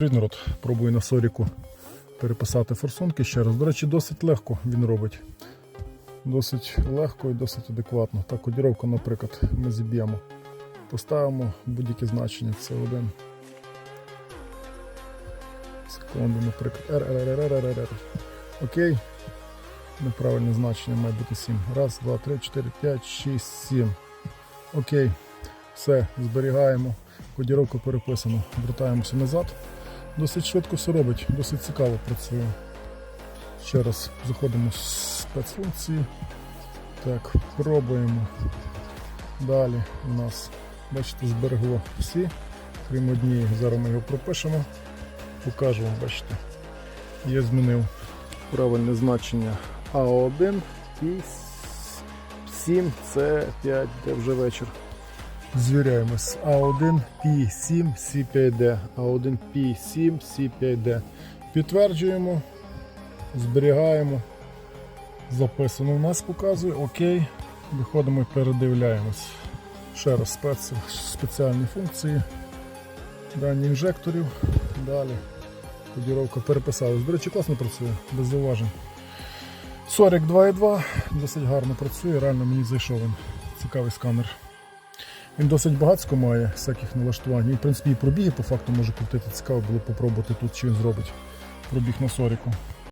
Привіт, народ. Пробую на Соріку переписати форсунки ще раз. До речі, досить легко він робить. Досить легко і досить адекватно. Так, кодіровку, наприклад, ми зіб'ємо. Поставимо будь-яке значення. Це один. Секунду, наприклад. РРРРРР. Окей. Неправильне значення має бути 7. Раз, два, три, чотири, п'ять, шість, сім. Окей. Все, зберігаємо. Кодіровку переписано. Вертаємося назад. Досить швидко все робить, досить цікаво працює. Ще раз заходимо в спецфункції. Так, пробуємо. Далі у нас, бачите, зберегло всі, крім однієї. Зараз ми його пропишемо. Покажу вам, бачите. Я змінив правильне значення А1 і 7 це 5, де вже вечір. Звіряємось. А1 P7 C5D. А1 P7 C5D. Підтверджуємо, зберігаємо. Записано у нас показує. Окей. Виходимо і передивляємось. Ще раз спец... спеціальні функції. Дані інжекторів. Далі. Кодіровка переписалась. До речі, класно працює, без зауважень. Сорік 2.2 досить гарно працює, реально мені зайшов він. Цікавий сканер. Він досить багатсько має всяких налаштувань. Він, в принципі, і пробіги по факту може крутити. Цікаво було попробувати тут, чи він зробить пробіг на Соріку.